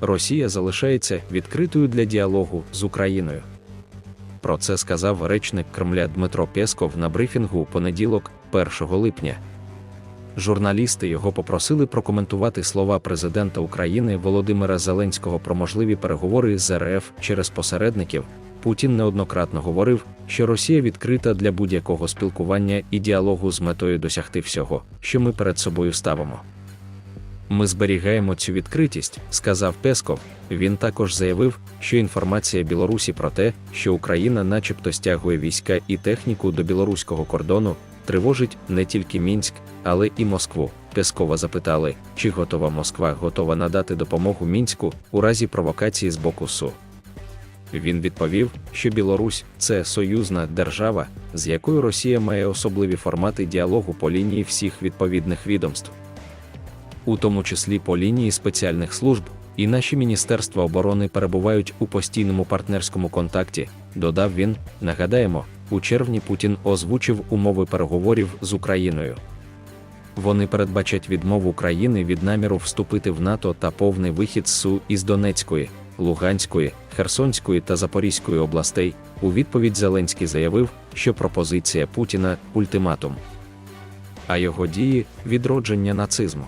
Росія залишається відкритою для діалогу з Україною. Про це сказав речник Кремля Дмитро Пєсков на брифінгу у понеділок, 1 липня. Журналісти його попросили прокоментувати слова президента України Володимира Зеленського про можливі переговори з РФ через посередників. Путін неоднократно говорив, що Росія відкрита для будь-якого спілкування і діалогу з метою досягти всього, що ми перед собою ставимо. Ми зберігаємо цю відкритість, сказав Песков. Він також заявив, що інформація Білорусі про те, що Україна, начебто, стягує війська і техніку до білоруського кордону, тривожить не тільки Мінськ, але і Москву. Пескова запитали, чи готова Москва готова надати допомогу мінську у разі провокації з боку СУ. Він відповів, що Білорусь це союзна держава, з якою Росія має особливі формати діалогу по лінії всіх відповідних відомств у тому числі по лінії спеціальних служб, і наші міністерства оборони перебувають у постійному партнерському контакті. Додав він. Нагадаємо, у червні Путін озвучив умови переговорів з Україною. Вони передбачать відмову країни від наміру вступити в НАТО та повний вихід з СУ із Донецької, Луганської, Херсонської та Запорізької областей. У відповідь Зеленський заявив, що пропозиція Путіна ультиматум, а його дії відродження нацизму.